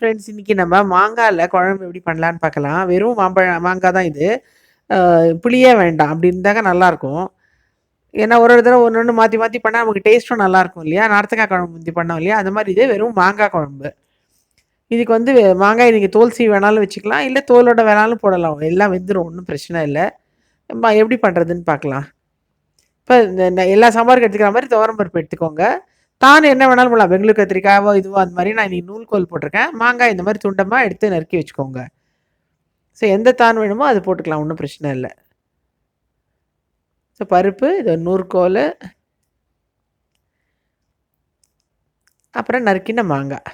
Friends இன்னைக்கு நம்ம மாங்காயில் குழம்பு எப்படி பண்ணலான்னு பார்க்கலாம். வெறும் மாம்பழம் மாங்காய் தான் இது. புளியே வேண்டாம். அப்படி இருந்தாக்க நல்லாயிருக்கும் ஏன்னா ஒரு ஒரு தடவை ஒன்று ஒன்று மாற்றி மாற்றி பண்ணால் நமக்கு டேஸ்ட்டும் நல்லாயிருக்கும் இல்லையா? நார்த்தக்காய் குழம்பு முந்தி பண்ணோம் இல்லையா? அந்த மாதிரி இது வெறும் மாங்காய் குழம்பு. இதுக்கு வந்து மாங்காய் நீங்கள் தோல் சீ வேணாலும் வச்சுக்கலாம். இல்லை தோலோட வேணாலும் போடலாம். எல்லாம் வெந்துடும் ஒன்றும் பிரச்சனை இல்லை. நம்ம எப்படி பண்ணுறதுன்னு பார்க்கலாம். இப்போ இந்த இந்த எல்லா சாம்பாருக்கு எடுத்துக்கிற மாதிரி துவரம்பருப்பு எடுத்துக்கோங்க. தான் என்ன வேணாலும் போடலாம். பெங்களூர் கத்திரிக்காவோ இதுவோ அந்த மாதிரி நான் நூல் நூல்கோல் போட்டிருக்கேன். மாங்காய் இந்த மாதிரி துண்டமாக எடுத்து நறுக்கி வச்சுக்கோங்க. ஸோ எந்த தான் வேணுமோ அது போட்டுக்கலாம். ஒன்றும் பிரச்சனை இல்லை. ஸோ பருப்பு இது நூறுகோல் அப்புறம் நறுக்கின மாங்காய்.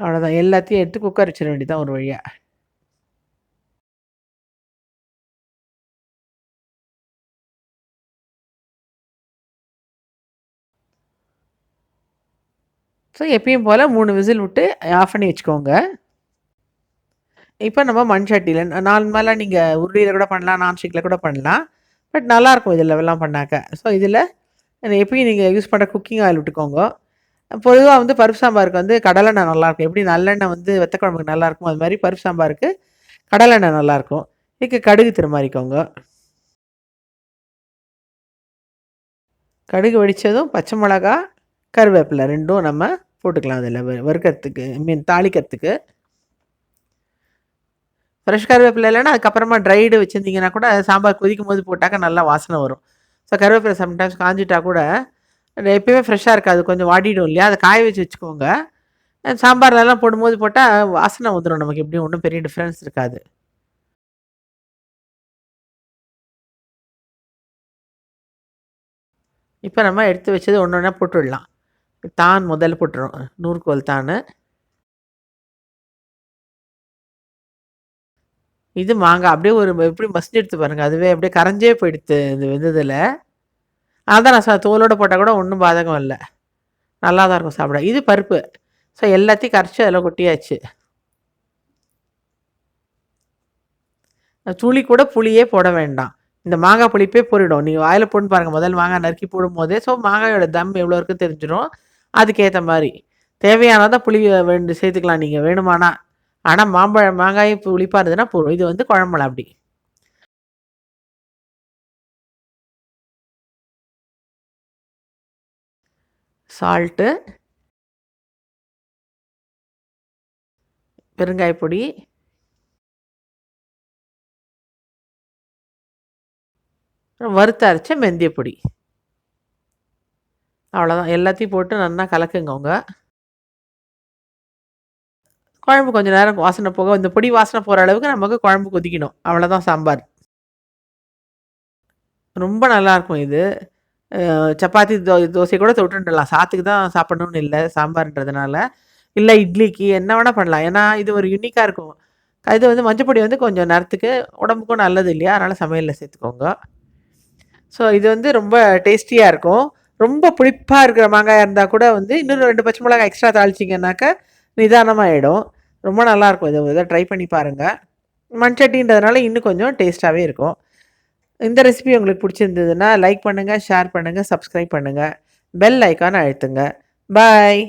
அவ்வளோதான் எல்லாத்தையும் எடுத்து குக்கர் வச்சிட வேண்டியதான் ஒரு வழியாக ஸோ எப்பயும் போல் மூணு விசில் விட்டு ஆஃப் பண்ணி வச்சுக்கோங்க. இப்போ நம்ம மண் சட்டியில் நார்மலாக நீங்கள் உருளியில் கூட பண்ணலாம் நான்ஸ்டிக்கில் கூட பண்ணலாம். பட் நல்லாயிருக்கும் இதில் எல்லாம் பண்ணாக்க. ஸோ இதில் எப்பயும் நீங்கள் யூஸ் பண்ணுற குக்கிங் ஆயில் விட்டுக்கோங்க. பொதுவாக வந்து பருப்பு சாம்பாருக்கு வந்து கடலெண்ணெய் நல்லாயிருக்கும் எப்படி நல்லெண்ணெய் வந்து வெத்த குழம்புக்கு நல்லாயிருக்கும் அது மாதிரி பருப்பு சாம்பாருக்கு கடலெண்ணெய் நல்லாயிருக்கும் இதுக்கு கடுகு திருமாறிக்கோங்க. கடுகு வெடித்ததும் பச்சை மிளகா கருவேப்பிலை ரெண்டும் நம்ம போட்டுக்கலாம் அதில் வறுக்கிறதுக்கு ஐ மீன் தாளிக்கிறதுக்கு. ஃப்ரெஷ் கருவேப்பிலை இல்லைன்னா அதுக்கப்புறமா ட்ரைடு வச்சுருந்தீங்கன்னா கூட சாம்பார் கொதிக்கும் போது போட்டாக்க நல்லா வாசனை வரும். ஸோ கருவேப்பிலை சம்டைம்ஸ் காஞ்சிட்டா கூட எப்பயுமே ஃப்ரெஷ்ஷாக இருக்காது கொஞ்சம் வாடிடும் இல்லையா? அதை காய வச்சு வச்சுக்கோங்க. சாம்பார்லலாம் போடும்போது போட்டால் வாசனை வந்துடும் நமக்கு எப்படியும் ஒன்றும் பெரிய டிஃப்ரென்ஸ் இருக்காது. இப்போ நம்ம எடுத்து வச்சது ஒன்று ஒன்றா போட்டுடலாம். தான் முதல்ல போட்டுரும் நூறுக்கோல் தான். இது மாங்காய் அப்படியே ஒரு எப்படி மசிஞ்சு எடுத்து பாருங்கள் அதுவே அப்படியே கரைஞ்சே போயிடுத்து இது வெந்ததில். அதான் நான் சா தோலோடு போட்டால் கூட ஒன்றும் பாதகம் இல்லை. நல்லா தான் இருக்கும் சாப்பிட. இது பருப்பு. ஸோ எல்லாத்தையும் கரைச்சி அதில் கொட்டியாச்சு. துளி கூட புளியே போட வேண்டாம். இந்த மாங்காய் புளிப்பே போயிடும் நீங்கள் வாயில் போட்டு பாருங்கள் முதல் மாங்காய் நறுக்கி போடும்போதே ஸோ மாங்காயோட தம் எவ்வளோ இருக்குது தெரிஞ்சிடும் அதுக்கேற்ற மாதிரி. தேவையானதான் புளி வேண்டு சேர்த்துக்கலாம். நீங்கள் வேணுமானா. ஆனால் மாம்பழம் மாங்காய் புளிப்பாக இருந்ததுன்னா போதும். இது வந்து குழம்புல அப்படி. சால்ட்டு. பெருங்காய பொடி. வறுத்த அரைச்ச மெந்திய பொடி. அவ்வளோதான் எல்லாத்தையும் போட்டு நல்லா கலக்குங்க அவங்க. குழம்பு கொஞ்சம் நேரம் வாசனை போக இந்த பொடி வாசனை போகிற அளவுக்கு நமக்கு குழம்பு கொதிக்கணும். அவ்வளோதான் சாம்பார். ரொம்ப நல்லாயிருக்கும் இது. சப்பாத்தி தோ தோசை கூட தொட்டுடலாம். சாத்துக்கு தான் சாப்பிடணும்னு இல்லை சாம்பார்ன்றதுனால. இல்லை இட்லிக்கு என்ன வேணால் பண்ணலாம். ஏன்னா இது ஒரு யூனிக்காக இருக்கும். இது வந்து மஞ்சப்பொடி வந்து கொஞ்சம் நேரத்துக்கு உடம்புக்கும் நல்லது இல்லையா? அதனால் சமையலில் சேர்த்துக்கோங்க. ஸோ இது வந்து ரொம்ப டேஸ்டியாக இருக்கும். ரொம்ப புளிப்பாக இருக்கிற மாங்காயாக இருந்தால் கூட வந்து இன்னும் ரெண்டு பச்சை மிளகாய் எக்ஸ்ட்ரா தாளிச்சிங்கன்னாக்க நிதானமாக ஆகிடும் ரொம்ப நல்லாயிருக்கும். இதை இதை ட்ரை பண்ணி பாருங்கள் மண்சட்டின்றதுனால இன்னும் கொஞ்சம் டேஸ்ட்டாகவே இருக்கும். இந்த ரெசிபி உங்களுக்கு பிடிச்சிருந்ததுன்னா லைக் பண்ணுங்கள் ஷேர் பண்ணுங்கள் சப்ஸ்கிரைப் பண்ணுங்கள் பெல் ஐக்கான் அழுத்துங்க. பாய்